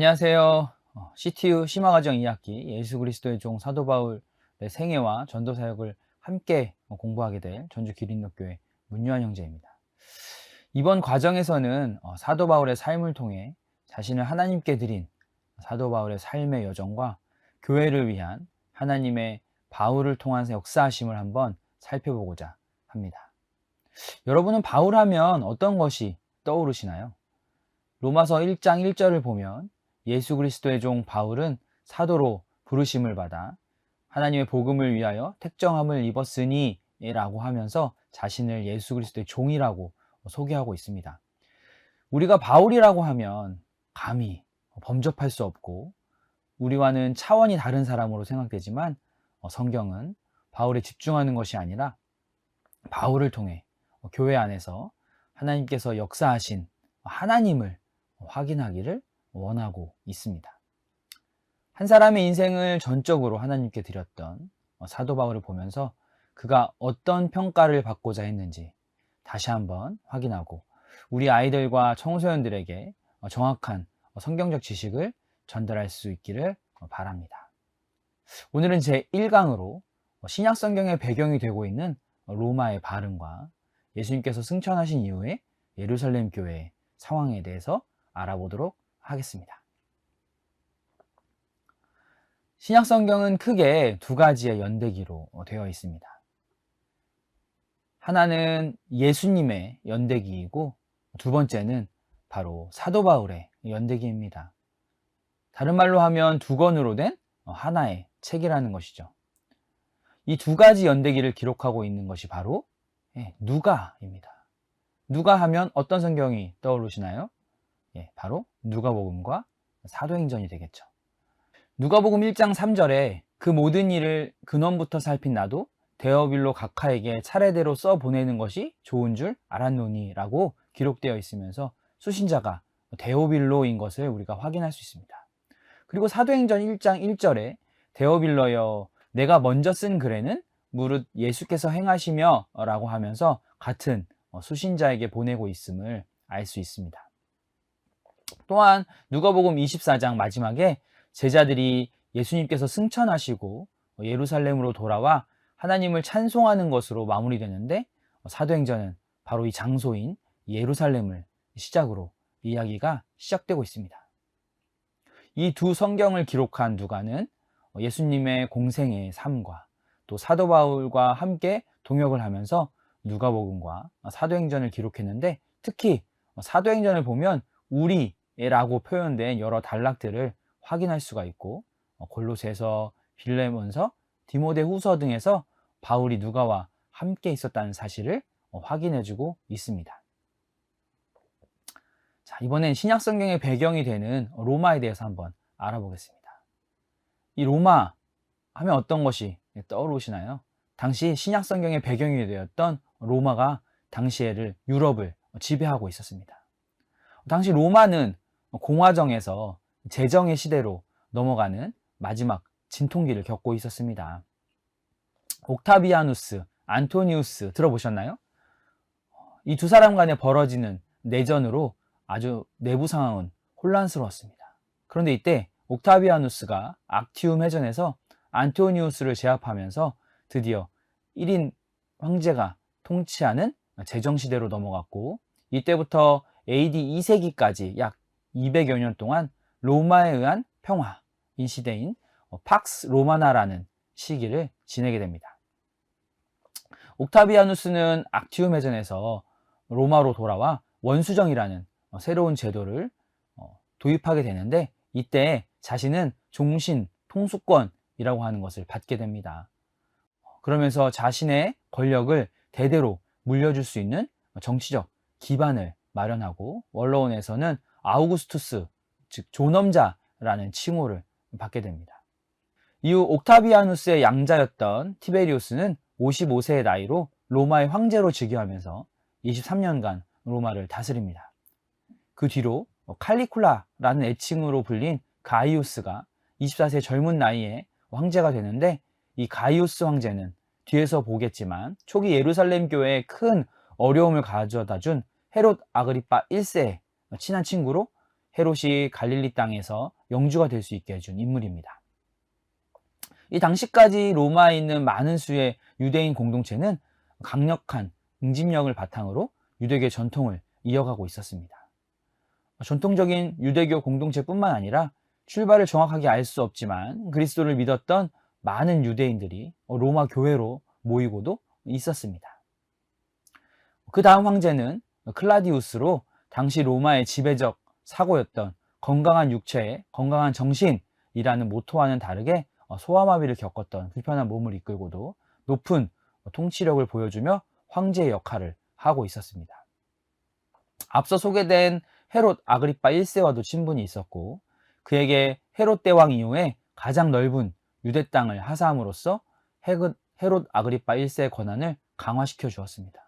안녕하세요. 어, CTU 심화과정 2학기 예수 그리스도의 종 사도 바울의 생애와 전도 사역을 함께 어, 공부하게 될 전주 기린노교회 문유한 형제입니다. 이번 과정에서는 어, 사도 바울의 삶을 통해 자신을 하나님께 드린 사도 바울의 삶의 여정과 교회를 위한 하나님의 바울을 통한 역사하심을 한번 살펴보고자 합니다. 여러분은 바울 하면 어떤 것이 떠오르시나요? 로마서 1장 1절을 보면 예수 그리스도의 종 바울은 사도로 부르심을 받아 하나님의 복음을 위하여 택정함을 입었으니 라고 하면서 자신을 예수 그리스도의 종이라고 소개하고 있습니다. 우리가 바울이라고 하면 감히 범접할 수 없고 우리와는 차원이 다른 사람으로 생각되지만 성경은 바울에 집중하는 것이 아니라 바울을 통해 교회 안에서 하나님께서 역사하신 하나님을 확인하기를 원하고 있습니다. 한 사람의 인생을 전적으로 하나님께 드렸던 사도 바울을 보면서 그가 어떤 평가를 받고자 했는지 다시 한번 확인하고 우리 아이들과 청소년들에게 정확한 성경적 지식을 전달할 수 있기를 바랍니다. 오늘은 제 1강으로 신약 성경의 배경이 되고 있는 로마의 발음과 예수님께서 승천하신 이후에 예루살렘 교회의 상황에 대해서 알아보도록 하겠습니다. 신약 성경은 크게 두 가지의 연대기로 되어 있습니다. 하나는 예수님의 연대기이고 두 번째는 바로 사도 바울의 연대기입니다. 다른 말로 하면 두 권으로 된 하나의 책이라는 것이죠. 이 두 가지 연대기를 기록하고 있는 것이 바로 예, 누가입니다. 누가 하면 어떤 성경이 떠오르시나요? 예, 바로 누가복음과 사도행전이 되겠죠. 누가복음 1장 3절에 그 모든 일을 근원부터 살핀 나도 데어빌로 각하에게 차례대로 써 보내는 것이 좋은 줄 알았노니라고 기록되어 있으면서 수신자가 데오빌로인 것을 우리가 확인할 수 있습니다. 그리고 사도행전 1장 1절에 데오빌로여 내가 먼저 쓴 글에는 무릇 예수께서 행하시며 라고 하면서 같은 수신자에게 보내고 있음을 알 수 있습니다. 또한 누가복음 24장 마지막에 제자들이 예수님께서 승천하시고 예루살렘으로 돌아와 하나님을 찬송하는 것으로 마무리되는데 사도행전은 바로 이 장소인 예루살렘을 시작으로 이야기가 시작되고 있습니다. 이 두 성경을 기록한 누가는 예수님의 공생의 삶과 또 사도 바울과 함께 동역을 하면서 누가복음과 사도행전을 기록했는데 특히 사도행전을 보면 우리 라고 표현된 여러 단락들을 확인할 수가 있고 어, 골로새서, 빌레몬서, 디모데 후서 등에서 바울이 누가와 함께 있었다는 사실을 어, 확인해주고 있습니다. 자, 이번엔 신약 성경의 배경이 되는 로마에 대해서 한번 알아보겠습니다. 이 로마 하면 어떤 것이 떠오르시나요? 당시 신약 성경의 배경이 되었던 로마가 당시에를 유럽을 지배하고 있었습니다. 당시 로마는 공화정에서 재정의 시대로 넘어가는 마지막 진통기를 겪고 있었습니다. 옥타비아누스, 안토니우스 들어보셨나요? 이 두 사람 간에 벌어지는 내전으로 아주 내부 상황은 혼란스러웠습니다. 그런데 이때 옥타비아누스가 악티움 해전에서 안토니우스를 제압하면서 드디어 1인 황제가 통치하는 재정시대로 넘어갔고 이때부터 AD 2세기까지 약 200여 년 동안 로마에 의한 평화인 시대인 어, 팍스 로마나라는 시기를 지내게 됩니다. 옥타비아누스는 악티움 해전에서 로마로 돌아와 원수정이라는 어, 새로운 제도를 어, 도입하게 되는데 이때 자신은 종신 통수권이라고 하는 것을 받게 됩니다. 그러면서 자신의 권력을 대대로 물려줄 수 있는 정치적 기반을 마련하고 원로원에서는 아우구스투스, 즉 존엄자라는 칭호를 받게 됩니다. 이후 옥타비아누스의 양자였던 티베리우스는 55세의 나이로 로마의 황제로 즉위하면서 23년간 로마를 다스립니다. 그 뒤로 칼리쿨라라는 애칭으로 불린 가이우스가 24세 젊은 나이에 황제가 되는데 이 가이우스 황제는 뒤에서 보겠지만 초기 예루살렘 교회에 큰 어려움을 가져다 준 헤롯 아그리파 1세의 친한 친구로 헤롯이 갈릴리 땅에서 영주가 될 수 있게 해준 인물입니다. 이 당시까지 로마에 있는 많은 수의 유대인 공동체는 강력한 응집력을 바탕으로 유대교 전통을 이어가고 있었습니다. 전통적인 유대교 공동체뿐만 아니라 출발을 정확하게 알 수 없지만 그리스도를 믿었던 많은 유대인들이 로마 교회로 모이고도 있었습니다. 그 다음 황제는 클라디우스로 당시 로마의 지배적 사고였던 건강한 육체에 건강한 정신이라는 모토와는 다르게 소아마비를 겪었던 불편한 몸을 이끌고도 높은 통치력을 보여주며 황제의 역할을 하고 있었습니다. 앞서 소개된 헤롯 아그리파 1세와도 친분이 있었고 그에게 헤롯 대왕 이후에 가장 넓은 유대 땅을 하사함으로써 헤롯 아그리파 1세의 권한을 강화시켜 주었습니다.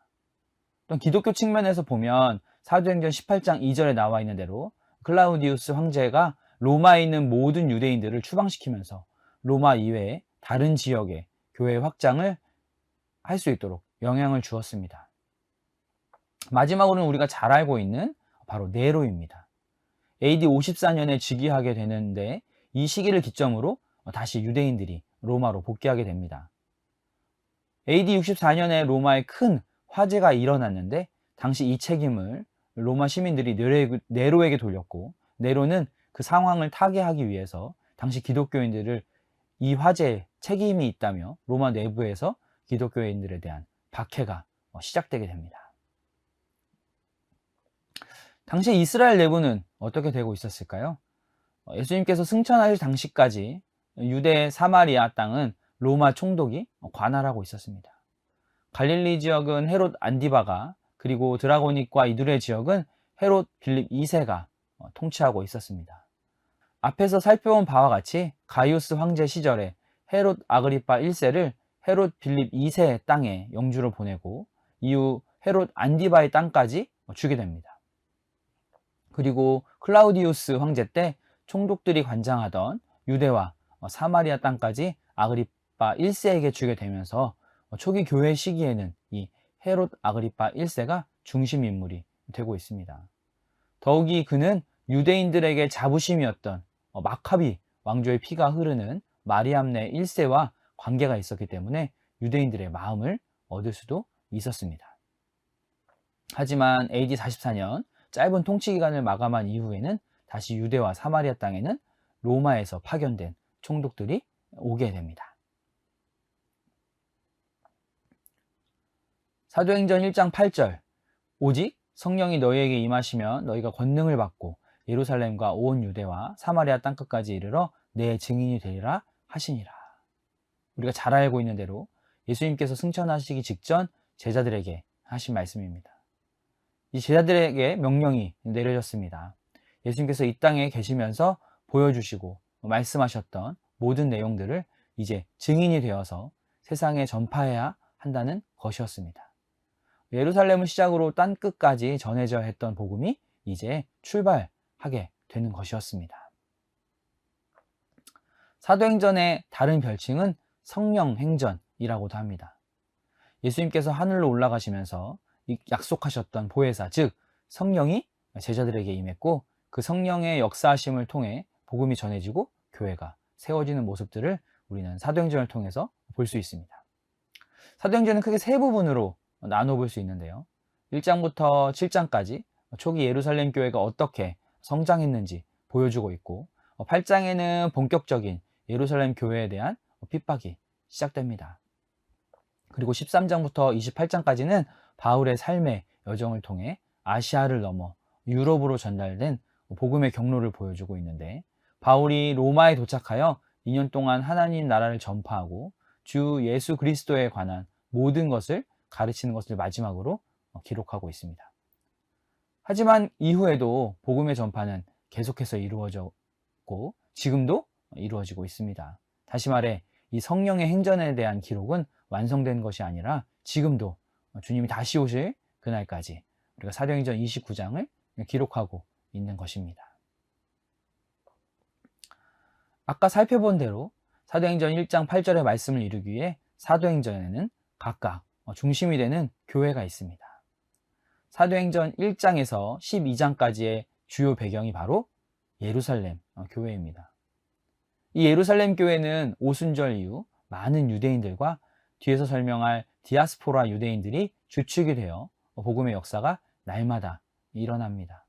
또 기독교 측면에서 보면 사도행전 18장 2절에 나와 있는 대로 클라우디우스 황제가 로마에 있는 모든 유대인들을 추방시키면서 로마 이외의 다른 지역의 교회 확장을 할 수 있도록 영향을 주었습니다. 마지막으로는 우리가 잘 알고 있는 바로 네로입니다. AD 54년에 즉위하게 되는데 이 시기를 기점으로 다시 유대인들이 로마로 복귀하게 됩니다. AD 64년에 로마에 큰 화재가 일어났는데 당시 이 책임을 로마 시민들이 네로 에게 돌렸고 네로는 그 상황을 타개하기 위해서 당시 기독교인들을 이 화재에 책임이 있다며 로마 내부에서 기독교인들에 대한 박해가 시작되게 됩니다. 당시 이스라엘 내부는 어떻게 되고 있었을까요? 예수님께서 승천하실 당시까지 유대 사마리아 땅은 로마 총독이 관할하고 있었습니다. 갈릴리 지역은 헤롯 안디바가 그리고 드라고닉과 이두레 지역은 헤롯 빌립 2세가 통치하고 있었습니다. 앞에서 살펴본 바와 같이 가이우스 황제 시절에 헤롯 아그리파 1세를 헤롯 빌립 2세의 땅에 영주를 보내고 이후 헤롯 안디바의 땅까지 주게 됩니다. 그리고 클라우디우스 황제 때 총독들이 관장하던 유대와 사마리아 땅까지 아그리파 1세에게 주게 되면서 초기 교회 시기에는 이 헤롯 아그리파 1세가 중심 인물이 되고 있습니다. 더욱이 그는 유대인들에게 자부심이었던 마카비 왕조의 피가 흐르는 마리암네 1세와 관계가 있었기 때문에 유대인들의 마음을 얻을 수도 있었습니다. 하지만 AD 44년 짧은 통치 기간을 마감한 이후에는 다시 유대와 사마리아 땅에는 로마에서 파견된 총독들이 오게 됩니다. 사도행전 1장 8절 오직 성령이 너희에게 임하시면 너희가 권능을 받고 예루살렘과 온 유대와 사마리아 땅끝까지 이르러 내 증인이 되리라 하시니라. 우리가 잘 알고 있는 대로 예수님께서 승천하시기 직전 제자들에게 하신 말씀입니다. 이 제자들에게 명령이 내려졌습니다. 예수님께서 이 땅에 계시면서 보여주시고 말씀하셨던 모든 내용들을 이제 증인이 되어서 세상에 전파해야 한다는 것이었습니다. 예루살렘을 시작으로 딴 끝까지 전해져 했던 복음이 이제 출발하게 되는 것이었습니다. 사도행전의 다른 별칭은 성령행전이라고도 합니다. 예수님께서 하늘로 올라가시면서 약속하셨던 보혜사, 즉 성령이 제자들에게 임했고 그 성령의 역사하심을 통해 복음이 전해지고 교회가 세워지는 모습들을 우리는 사도행전을 통해서 볼 수 있습니다. 사도행전은 크게 세 부분으로 나눠 볼 수 있는데요. 1장부터 7장까지 초기 예루살렘 교회가 어떻게 성장했는지 보여주고 있고 8장에는 본격적인 예루살렘 교회에 대한 핍박이 시작됩니다. 그리고 13장부터 28장까지는 바울의 삶의 여정을 통해 아시아를 넘어 유럽으로 전달된 복음의 경로를 보여주고 있는데 바울이 로마에 도착하여 2년 동안 하나님 나라를 전파하고 주 예수 그리스도에 관한 모든 것을 가르치는 것을 마지막으로 기록하고 있습니다. 하지만 이후에도 복음의 전파는 계속해서 이루어졌고 지금도 이루어지고 있습니다. 다시 말해 이 성령의 행전에 대한 기록은 완성된 것이 아니라 지금도 주님이 다시 오실 그날까지 우리가 사도행전 29장을 기록하고 있는 것입니다. 아까 살펴본 대로 사도행전 1장 8절의 말씀을 이루기 위해 사도행전에는 각각 중심이 되는 교회가 있습니다. 사도행전 1장에서 12장까지의 주요 배경이 바로 예루살렘 어, 교회입니다. 이 예루살렘 교회는 오순절 이후 많은 유대인들과 뒤에서 설명할 디아스포라 유대인들이 주축이 되어 복음의 역사가 날마다 일어납니다.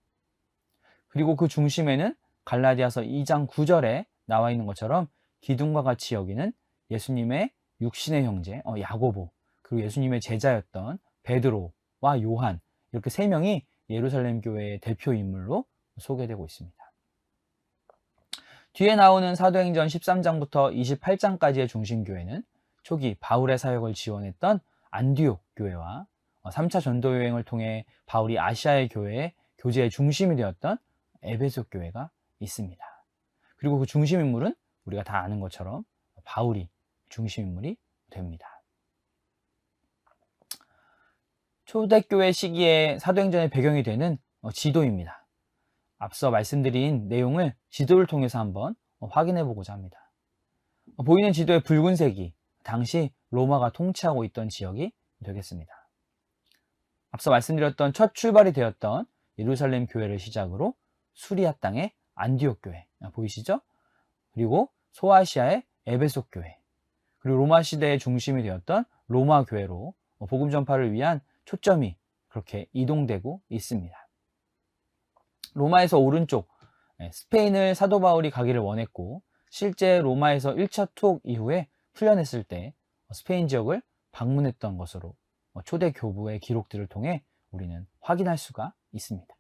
그리고 그 중심에는 갈라디아서 2장 9절에 나와 있는 것처럼 기둥과 같이 여기는 예수님의 육신의 형제 어, 야고보 그리고 예수님의 제자였던 베드로와 요한 이렇게 세 명이 예루살렘 교회의 대표 인물로 소개되고 있습니다. 뒤에 나오는 사도행전 13장부터 28장까지의 중심교회는 초기 바울의 사역을 지원했던 안디옥 교회와 3차 전도 여행을 통해 바울이 아시아의 교회의 교제의 중심이 되었던 에베소 교회가 있습니다. 그리고 그 중심 인물은 우리가 다 아는 것처럼 바울이 중심 인물이 됩니다. 초대교회 시기에 사도행전의 배경이 되는 어, 지도입니다. 앞서 말씀드린 내용을 지도를 통해서 한번 어, 확인해 보고자 합니다. 어, 보이는 지도의 붉은색이 당시 로마가 통치하고 있던 지역이 되겠습니다. 앞서 말씀드렸던 첫 출발이 되었던 예루살렘 교회를 시작으로 수리아 땅의 안디옥 교회 보이시죠? 그리고 소아시아의 에베소 교회 그리고 로마 시대의 중심이 되었던 로마 교회로 복음 전파를 위한 초점이 그렇게 이동되고 있습니다. 로마에서 오른쪽 예, 스페인을 사도 바울이 가기를 원했고 실제 로마에서 1차 투옥 이후에 풀려냈을 때 스페인 지역을 방문했던 것으로 초대 교부의 기록들을 통해 우리는 확인할 수가 있습니다.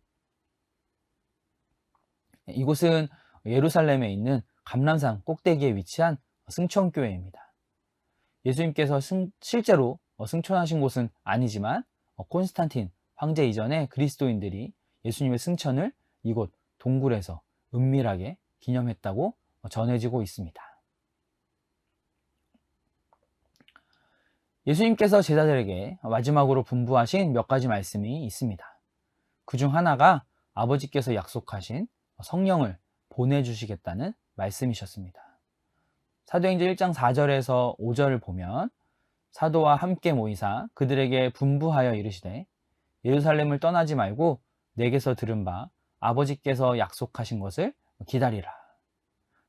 예, 이곳은 예루살렘에 있는 감람산 꼭대기에 위치한 승천교회입니다. 예수님께서 승, 실제로 승천하신 곳은 아니지만 어, 콘스탄틴 황제 이전에 그리스도인들이 예수님의 승천을 이곳 동굴에서 은밀하게 기념했다고 전해지고 있습니다. 예수님께서 제자들에게 마지막으로 분부하신 몇 가지 말씀이 있습니다. 그 중 하나가 아버지께서 약속하신 성령을 보내주시겠다는 말씀이셨습니다. 사도행전 1장 4절에서 5절을 보면 사도와 함께 모이사 그들에게 분부하여 이르시되 예루살렘을 떠나지 말고 내게서 들은 바 아버지께서 약속하신 것을 기다리라.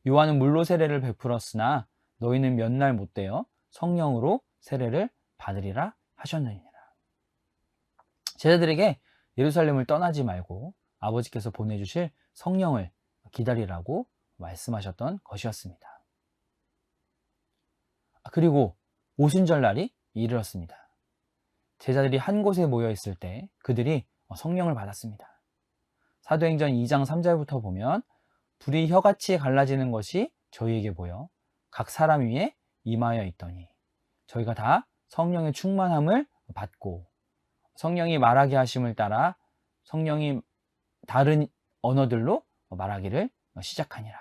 요한은 물로 세례를 베풀었으나 너희는 몇 날 못 되어 성령으로 세례를 받으리라 하셨느니라. 제자들에게 예루살렘을 떠나지 말고 아버지께서 보내주실 성령을 기다리라고 말씀하셨던 것이었습니다. 그리고 오순절 날이 이르렀습니다. 제자들이 한 곳에 모여 있을 때 그들이 성령을 받았습니다. 사도행전 2장 3절부터 보면 불이 혀같이 갈라지는 것이 저희에게 보여 각 사람 위에 임하여 있더니 저희가 다 성령의 충만함을 받고 성령이 말하게 하심을 따라 성령이 다른 언어들로 말하기를 시작하니라.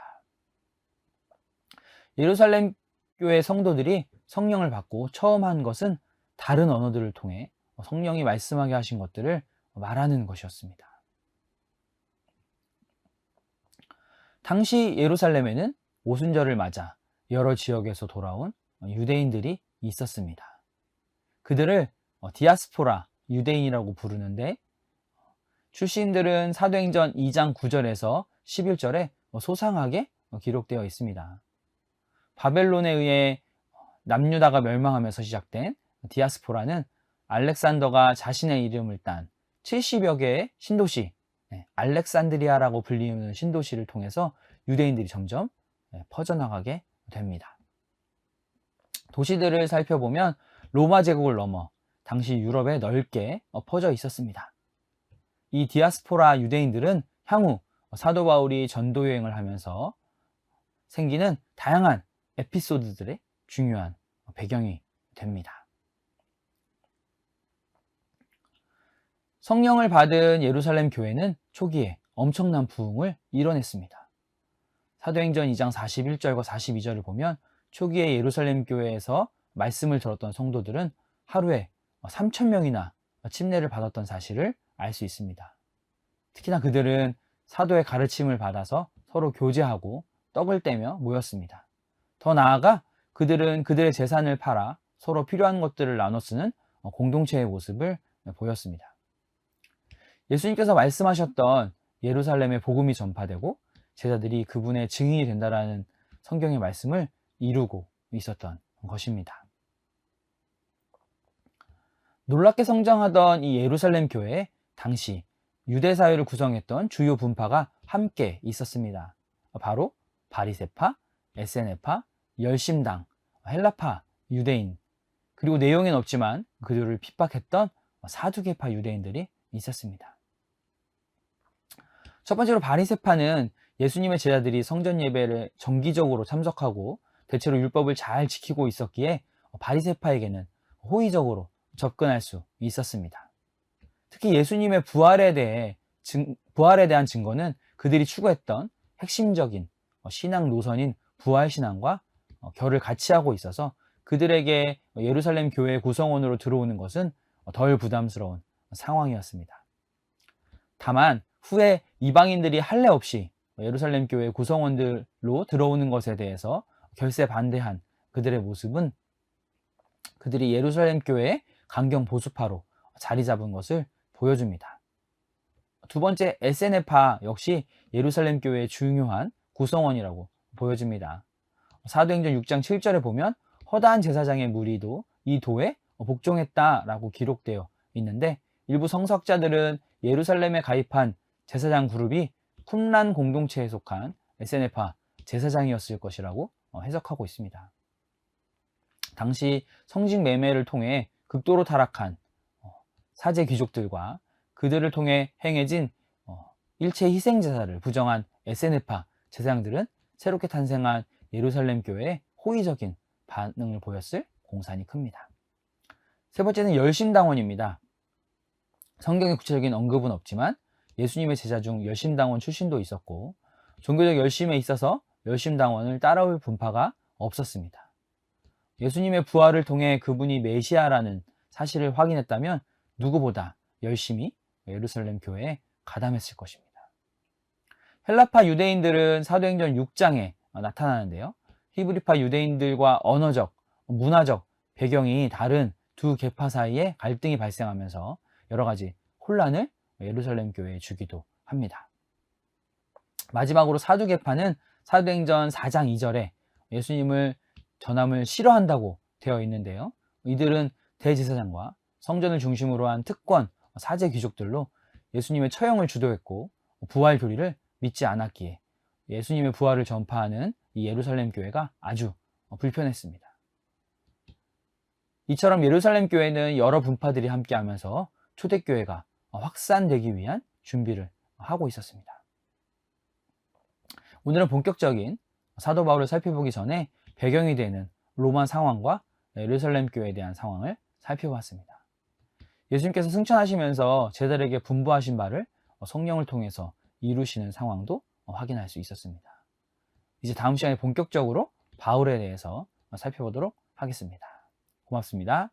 예루살렘 교회 성도들이 성령을 받고 처음 한 것은 다른 언어들을 통해 성령이 말씀하게 하신 것들을 말하는 것이었습니다. 당시 예루살렘에는 오순절을 맞아 여러 지역에서 돌아온 유대인들이 있었습니다. 그들을 디아스포라 유대인이라고 부르는데 출신들은 사도행전 2장 9절에서 11절에 소상하게 기록되어 있습니다. 바벨론에 의해 남유다가 멸망하면서 시작된 디아스포라는 알렉산더가 자신의 이름을 딴 70여 개의 신도시, 네, 알렉산드리아라고 불리는 신도시를 통해서 유대인들이 점점 네, 퍼져나가게 됩니다. 도시들을 살펴보면 로마 제국을 넘어 당시 유럽에 넓게 퍼져 있었습니다. 이 디아스포라 유대인들은 향후 사도 바울이 전도 여행을 하면서 생기는 다양한 에피소드들의 중요한 배경이 됩니다. 성령을 받은 예루살렘 교회는 초기에 엄청난 부흥을 이뤄냈습니다. 사도행전 2장 41절과 42절을 보면 초기에 예루살렘 교회에서 말씀을 들었던 성도들은 하루에 3천 명이나 침례를 받았던 사실을 알 수 있습니다. 특히나 그들은 사도의 가르침을 받아서 서로 교제하고 떡을 떼며 모였습니다. 더 나아가 그들은 그들의 재산을 팔아 서로 필요한 것들을 나눠 쓰는 공동체의 모습을 보였습니다. 예수님께서 말씀하셨던 예루살렘의 복음이 전파되고 제자들이 그분의 증인이 된다라는 성경의 말씀을 이루고 있었던 것입니다. 놀랍게 성장하던 이 예루살렘 교회에 당시 유대 사회를 구성했던 주요 분파가 함께 있었습니다. 바로 바리세파, 에세네파, 열심당, 헬라파 유대인, 그리고 내용엔 없지만 그들을 핍박했던 사두개파 유대인들이 있었습니다. 첫 번째로 바리세파는 예수님의 제자들이 성전 예배를 정기적으로 참석하고 대체로 율법을 잘 지키고 있었기에 바리세파에게는 호의적으로 접근할 수 있었습니다. 특히 예수님의 부활에 대해 증, 부활에 대한 증거는 그들이 추구했던 핵심적인 신앙 노선인 부활 신앙과 결을 같이 하고 있어서 그들에게 예루살렘 교회 구성원으로 들어오는 것은 덜 부담스러운 상황이었습니다. 다만 후에 이방인들이 할례 없이 예루살렘 교회 구성원들로 들어오는 것에 대해서 결세 반대한 그들의 모습은 그들이 예루살렘 교회의 강경 보수파로 자리 잡은 것을 보여줍니다. 두 번째 에세네파 역시 예루살렘 교회의 중요한 구성원이라고 보여집니다. 사도행전 6장 7절에 보면 허다한 제사장의 무리도 이 도에 복종했다라고 기록되어 있는데 일부 성석자들은 예루살렘에 가입한 제사장 그룹이 쿰란 공동체에 속한 에세네파 제사장이었을 것이라고 해석하고 있습니다. 당시 성직 매매를 통해 극도로 타락한 사제 귀족들과 그들을 통해 행해진 일체 희생 제사를 부정한 에세네파 제사장들은 새롭게 탄생한 예루살렘 교회에 호의적인 반응을 보였을 공산이 큽니다. 세 번째는 열심당원입니다. 성경의 구체적인 언급은 없지만 예수님의 제자 중 열심당원 출신도 있었고 종교적 열심에 있어서 열심당원을 따라올 분파가 없었습니다. 예수님의 부활을 통해 그분이 메시아라는 사실을 확인했다면 누구보다 열심히 예루살렘 교회에 가담했을 것입니다. 헬라파 유대인들은 사도행전 6장에 나타나는데요. 히브리파 유대인들과 언어적, 문화적 배경이 다른 두 계파 사이에 갈등이 발생하면서 여러 가지 혼란을 예루살렘 교회에 주기도 합니다. 마지막으로 사두개파는 사도행전 4장 2절에 예수님을 전함을 싫어한다고 되어 있는데요. 이들은 대제사장과 성전을 중심으로 한 특권, 사제 귀족들로 예수님의 처형을 주도했고 부활 교리를 믿지 않았기에 예수님의 부활을 전파하는 이 예루살렘 교회가 아주 불편했습니다. 이처럼 예루살렘 교회는 여러 분파들이 함께하면서 초대교회가 확산되기 위한 준비를 하고 있었습니다. 오늘은 본격적인 사도 바울을 살펴보기 전에 배경이 되는 로마 상황과 예루살렘 교회에 대한 상황을 살펴봤습니다. 예수님께서 승천하시면서 제자들에게 분부하신 바를 성령을 통해서 이루시는 상황도 확인할 수 있었습니다. 이제 다음 시간에 본격적으로 바울에 대해서 살펴보도록 하겠습니다. 고맙습니다.